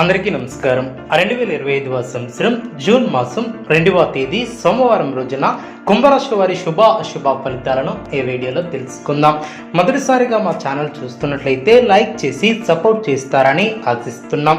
అందరికీ నమస్కారం. రెండు వేల ఇరవై ఐదవ సంవత్సరం జూన్ మాసం రెండవ తేదీ సోమవారం రోజున కుంభరాశి వారి శుభ అశుభ ఫలితాలను ఈ వీడియోలో తెలుసుకుందాం. మొదటిసారిగా మా ఛానల్ చూస్తున్నట్లయితే లైక్ చేసి సపోర్ట్ చేస్తారని ఆశిస్తున్నాం.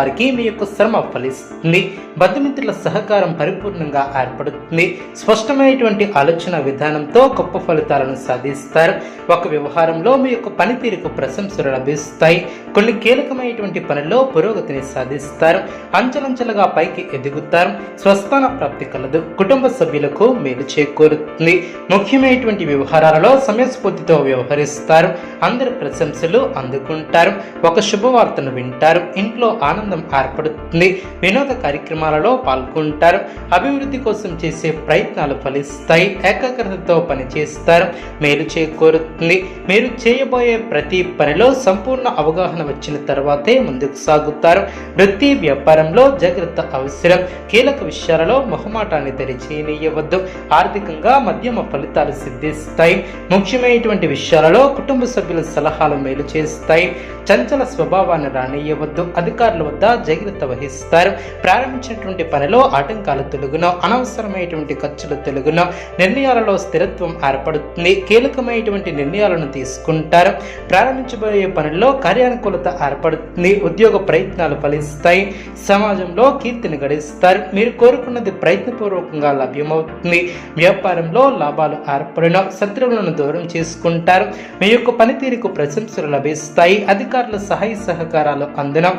వారికి మీ యొక్క శ్రమ ఫలిస్తుంది. బంధుమిత్రుల సహకారం పరిపూర్ణంగా ఏర్పడుతుంది. స్పష్టమైనటువంటి ఆలోచన విధానంతో గొప్ప ఫలితాలను సాధిస్తారు. ఒక వ్యవహారంలో మీ యొక్క పనితీరుకు ప్రశంసలు లభిస్తాయి. కొన్ని కీలకమైనటువంటి పనుల్లో పురోగతిని సాధిస్తారు. అంచెలంచెలుగా పైకి ఎదుగుతారు. స్వస్థాన ప్రాప్తి కలదు. కుటుంబ సభ్యులకు మేలు చేకూరుతుంది. ముఖ్యమైనటువంటి వ్యవహారాలలో సమయస్ఫూర్తితో వ్యవహరిస్తారు. అందరి ప్రశంసలు అందుకుంటారు. ఒక శుభవార్తను వింటారు. ఇంట్లో ఆనందం ఏర్పడుతుంది. వినోద కార్యక్రమాలలో పాల్గొంటారు. అభివృద్ధి కోసం చేసే ప్రయత్నాలు ఫలిస్తాయి. ఏకాగ్రతతో పనిచేస్తారు. మేలు చేకూరుతుంది. మీరు చేయబోయే ప్రతి పనిలో సంపూర్ణ అవగాహన వచ్చిన తర్వాతే ముందుకు సాగుతారు. వృత్తి వ్యాపారంలో జాగ్రత్త అవసరం. కీలక విషయాలలో మొహమాటాన్ని తెరిచేయనీయవద్దు ఆర్థికంగా మధ్యమ ఫలితాలు సిద్ధిస్తాయి. ముఖ్యమైనటువంటి విషయాలలో కుటుంబ సభ్యుల సలహాలు మేలు చేస్తాయి. చంచల స్వభావాన్ని రానియవద్దు అధికారుల వద్ద జాగ్రత్త వహిస్తారు. ప్రారంభించినటువంటి పనిలో ఆటంకాలు తొలగున అనవసరమైనటువంటి ఖర్చులు తొలగున నిర్ణయాలలో స్థిరత్వం ఏర్పడుతుంది. కీలకమైనటువంటి నిర్ణయాలను తీసుకుంటారు. ప్రారంభించబోయే పనుల్లో కార్యానుకూలత ఏర్పడుతుంది. ఉద్యోగ ప్రయత్నాలు ఫలిస్తాయి. సమాజంలో కీర్తిని గడిస్తారు. మీరు కోరుకున్నది ప్రయత్నపూర్వకంగా లభ్యమవుతుంది. వ్యాపారంలో లాభాలు ఏర్పడిన శత్రువులను దూరం చేసుకుంటారు. మీ యొక్క పనితీరుకు ప్రశంసలు లభిస్తాయి. అధికారుల సహాయ సహకారాలు అందిన.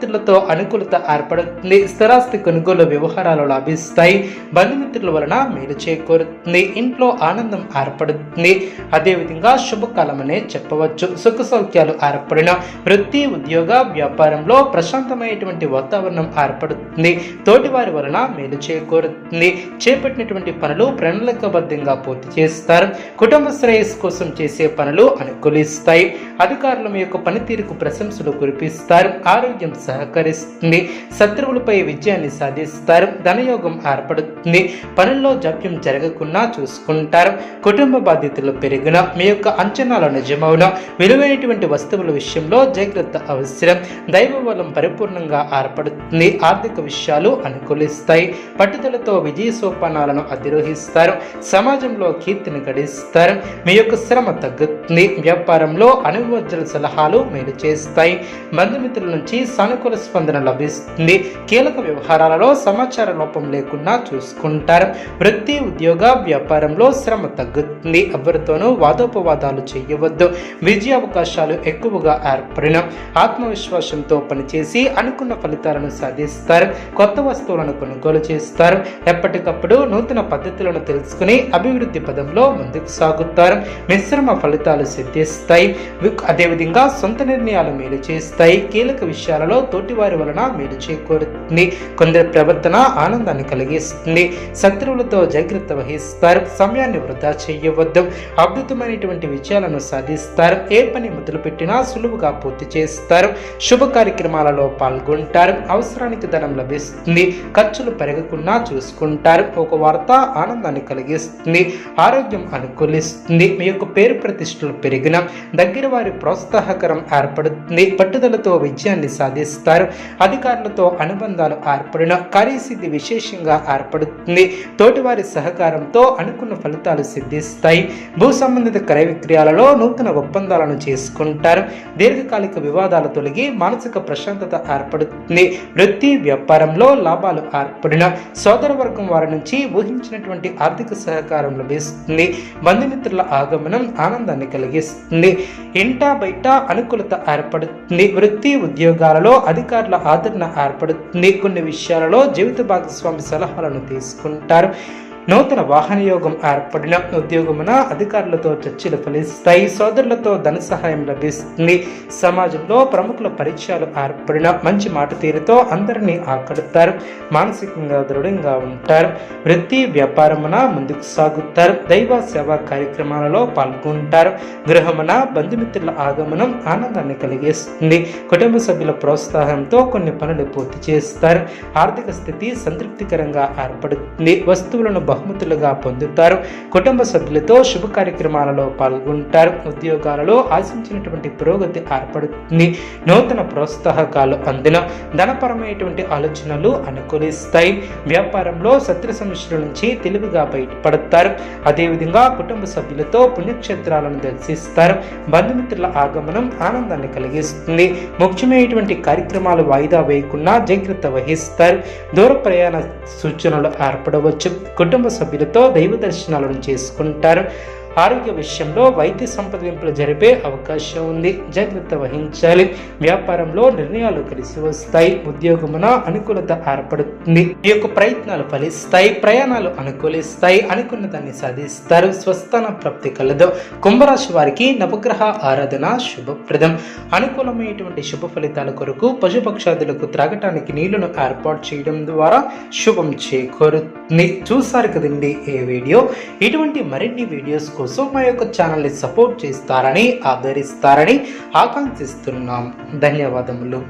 బంధుమిత్రులతో అనుకూలత ఏర్పడుతుంది స్థిరాస్తి కొనుగోలు వ్యవహారాలు లాభిస్తాయి. బంధుమిత్రుల వలన మేలు చేకూరుతుంది. ఇంట్లో ఆనందం ఏర్పడుతుంది. అదేవిధంగా శుభకాలమనే చెప్పవచ్చు. సుఖ సౌఖ్యాలు ఏర్పడిన వృత్తి ఉద్యోగ వ్యాపారంలో ప్రశాంతమైనటువంటి వాతావరణం ఏర్పడుతుంది. తోటివారి వలన మేలు చేకూరుతుంది. చేపట్టినటువంటి పనులు ప్రణాళికబద్ధంగా పూర్తి చేస్తారు. కుటుంబ శ్రేయస్సు కోసం చేసే పనులు అనుకూలిస్తాయి. అధికారులు మీ యొక్క పనితీరుకు ప్రశంసలు కురిపిస్తారు ఆరోగ్యం సహకరిస్తుంది శత్రువులపై విజయాన్ని సాధిస్తారు ధనయోగం ఏర్పడుతుంది పనుల్లో జాప్యం జరగకుండా చూసుకుంటారు. కుటుంబ బాధ్యతలు పెరిగిన మీ యొక్క అంచనాలు నిజమవున విలువైనటువంటి వస్తువుల విషయంలో జాగ్రత్త అవసరం. దైవ బలం పరిపూర్ణంగా ఏర్పడుతుంది ఆర్థిక విషయాలు అనుకూలిస్తాయి. పట్టుదలతో విజయ సోపానాలను అధిరోహిస్తారు సమాజంలో కీర్తిని గడిస్తారు. మీ యొక్క శ్రమ తగ్గుతుంది వ్యాపారంలో అను అనుభవజ్ఞుల సలహాలు మేలు చేస్తాయి. బంధుమిత్రుల నుంచి సానుకూల స్పందన లభిస్తుంది. కీలక వ్యవహారాలలో సమాచార లోపం లేకుండా చూసుకుంటారు. వృత్తి ఉద్యోగ వ్యాపారంలో శ్రమ తగ్గుతుంది. ఎవరితోనూ వాదోపవాదాలు చేయవద్దు. విజయ అవకాశాలు ఎక్కువగా ఏర్పడిన ఆత్మవిశ్వాసంతో పనిచేసి అనుకున్న ఫలితాలను సాధిస్తారు. కొత్త వస్తువులను కొనుగోలు చేస్తారు. ఎప్పటికప్పుడు నూతన పద్ధతులను తెలుసుకుని అభివృద్ధి పదంలో ముందుకు సాగుతారు. మిశ్రమ ఫలితాలు సిద్ధిస్తాయి. అదేవిధంగా సొంత నిర్ణయాలు మేలు చేస్తాయి. కీలక విషయాలలో తోటివారి వలన మేలు చేకూరుతుంది. కొందరి ప్రవర్తన ఆనందాన్ని కలిగిస్తుంది. శత్రువులతో జాగ్రత్త వహిస్తారు. సమయాన్ని వృధా చేయవద్దు. అద్భుతమైనటువంటి విజయాలను సాధిస్తారు. ఏ పని మొదలుపెట్టినా సులువుగా పూర్తి చేస్తారు. శుభ కార్యక్రమాలలో పాల్గొంటారు. అవసరానికి ధనం లభిస్తుంది. ఖర్చులు పెరగకుండా చూసుకుంటారు. ఒక వార్త ఆనందాన్ని కలిగిస్తుంది. ఆరోగ్యం అనుకూలిస్తుంది. మీ యొక్క పేరు ప్రతిష్టలు పెరిగిన దగ్గర వారి ప్రోత్సాహకరం ఏర్పడుతుంది పట్టుదలతో విజయాన్ని సాధిస్తారు. అధికారులతో అనుబంధాలు ఏర్పడిన కార్యసిద్ధి విశేషంగా ఏర్పడుతుంది. తోటివారి సహకారంతో అనుకున్న ఫలితాలు సిద్ధిస్తాయి. భూ సంబంధిత క్రయ విక్రయాలలో నూతన ఒప్పందాలను చేసుకుంటారు. దీర్ఘకాలిక వివాదాలు తొలగి మానసిక ప్రశాంతత ఏర్పడుతుంది. వృత్తి వ్యాపారంలో లాభాలు ఏర్పడిన సోదర వర్గం వారి నుంచి ఊహించినటువంటి ఆర్థిక సహకారం లభిస్తుంది. బంధుమిత్రుల ఆగమనం ఆనందాన్ని కలిగిస్తుంది. ఇంటా బయట అనుకూలత ఏర్పడుతుంది. వృత్తి ఉద్యోగాలలో అధికారుల ఆదరణ ఏర్పడుతుంది. కొన్ని విషయాలలో జీవిత భాగస్వామి సలహాలను తీసుకుంటారు. నూతన వాహన యోగం ఏర్పడిన ఉద్యోగమున అధికారులతో చర్చలు ఫలిస్తాయి. సోదరులతో ధన సహాయం లభిస్తుంది. సమాజంలో ప్రముఖుల పరిచయాలు ఏర్పడిన మంచి మాట తీరుతో అందరినీ ఆకడుతారు మానసికంగా దృఢంగా ఉంటారు. వృత్తి వ్యాపారమున ముందుకు సాగుతారు. దైవ సేవా కార్యక్రమాలలో పాల్గొంటారు. గృహమున బంధుమిత్రుల ఆగమనం ఆనందాన్ని కలిగిస్తుంది. కుటుంబ సభ్యుల ప్రోత్సాహంతో కొన్ని పనులు పూర్తి చేస్తారు. ఆర్థిక స్థితి సంతృప్తికరంగా ఏర్పడుతుంది. వస్తువులను బహుమతులుగా పొందుతారు. కుటుంబ సభ్యులతో శుభ కార్యక్రమాలలో పాల్గొంటారు. ఉద్యోగాలలో ఆశించినటువంటి పురోగతి ఏర్పడుతుంది. నూతన ప్రోత్సాహకాలు అందిన ధనపరమైనటువంటి ఆలోచనలు అనుకూలిస్తాయి. వ్యాపారంలో శత్రు సమస్యల నుంచి తెలివిగా బయటపడతారు. అదేవిధంగా కుటుంబ సభ్యులతో పుణ్యక్షేత్రాలను దర్శిస్తారు. బంధుమిత్రుల ఆగమనం ఆనందాన్ని కలిగిస్తుంది. ముఖ్యమైనటువంటి కార్యక్రమాలు వాయిదా వేయకుండా జాగ్రత్త వహిస్తారు. దూర ప్రయాణ సూచనలు ఏర్పడవచ్చు. కుటుంబ కుటుంబ సభ్యులతో దైవ దర్శనాలను చేసుకుంటారు. ఆరోగ్య విషయంలో వైద్య సంప్రదింపులు జరిపే అవకాశం ఉంది. జాగ్రత్త వహించాలి. వ్యాపారంలో నిర్ణయాలు కలిసి వస్తాయి. ఉద్యోగమున అనుకూలత ఏర్పడుతుంది. ఈ యొక్క ప్రయత్నాలు ఫలిస్తాయి. ప్రయాణాలు అనుకూలిస్తాయి. అనుకున్న దాన్ని సాధిస్తారు. స్వస్థాన ప్రాప్తి కలదు. కుంభరాశి వారికి నవగ్రహ ఆరాధన శుభప్రదం. అనుకూలమైనటువంటి శుభ ఫలితాల కొరకు పశుపక్షాదులకు త్రాగటానికి నీళ్ళను ఏర్పాటు చేయడం ద్వారా శుభం చేకూరుతుంది. చూసారు కదండి ఈ వీడియో? ఇటువంటి మరిన్ని వీడియోస్ కోసం మా యొక్క ఛానల్ని సపోర్ట్ చేస్తారని ఆదరిస్తారని ఆకాంక్షిస్తున్నాం. ధన్యవాదములు.